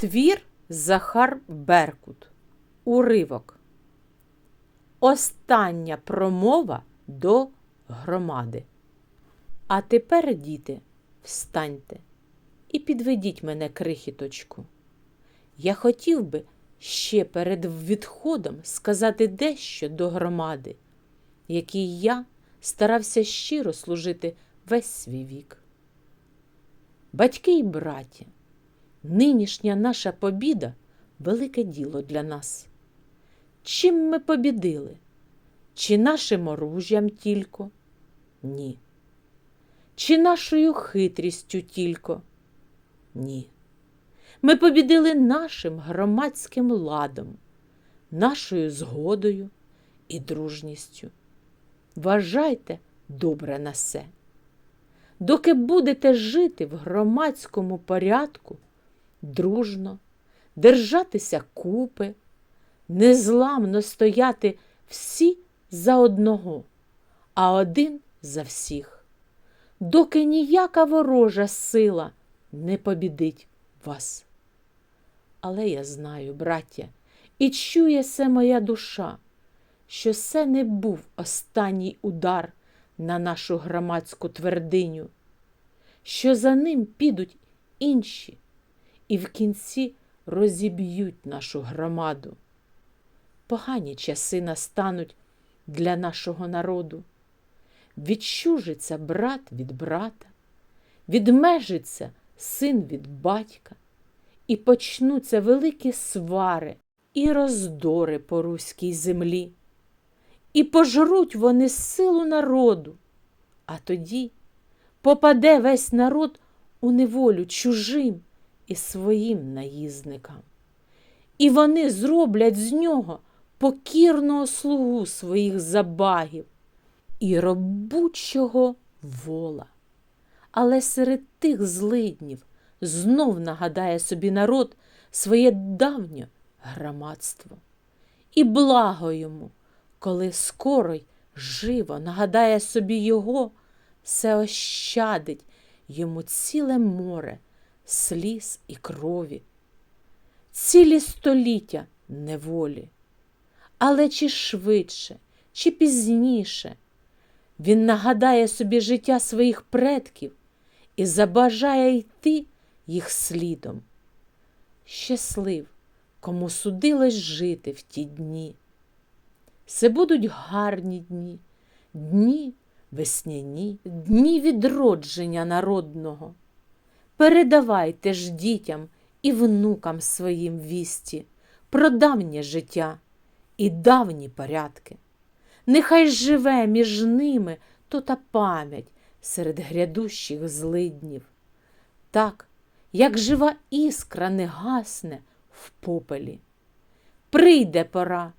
Твір Захар Беркут. Уривок. Остання промова до громади. А тепер, діти, встаньте і підведіть мене крихіточку. Я хотів би ще перед відходом сказати дещо до громади, якій я старався щиро служити весь свій вік. Батьки і браті, нинішня наша побіда велике діло для нас. Чим ми побідили? Чи нашим оружжям тільки? Ні. Чи нашою хитрістю тільки? Ні. Ми побідили нашим громадським ладом, нашою згодою і дружністю. Вважайте добре на все. Доки будете жити в громадському порядку, дружно, держатися купи, незламно стояти всі за одного, а один за всіх, доки ніяка ворожа сила не побідить вас. Але я знаю, браття, і чує се моя душа, що це не був останній удар на нашу громадську твердиню, що за ним підуть інші і в кінці розіб'ють нашу громаду. Погані часи настануть для нашого народу. Відчужиться брат від брата, відмежиться син від батька, і почнуться великі свари і роздори по руській землі. І пожруть вони силу народу, а тоді попаде весь народ у неволю чужим і своїм наїзникам. І вони зроблять з нього покірного слугу своїх забагів і робучого вола. Але серед тих злиднів знов нагадає собі народ своє давнє громадство. І благо йому, коли скоро й живо нагадає собі його, все ощадить йому ціле море сліз і крові, цілі століття неволі. Але чи швидше, чи пізніше він нагадає собі життя своїх предків і забажає йти їх слідом. Щаслив, кому судилось жити в ті дні. Це будуть гарні дні, дні весняні, дні відродження народного. Передавайте ж дітям і внукам своїм вісті про давнє життя і давні порядки. Нехай живе між ними то та пам'ять серед грядущих злиднів. Так, як жива іскра не гасне в попелі. Прийде пора,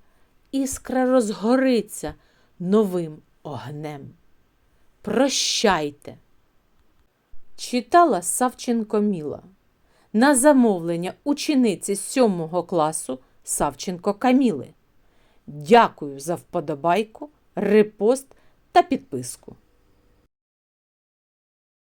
іскра розгориться новим огнем. Прощайте! Читала Савченко Міла на замовлення учениці сьомого класу Савченко Каміли. Дякую за вподобайку, репост та підписку.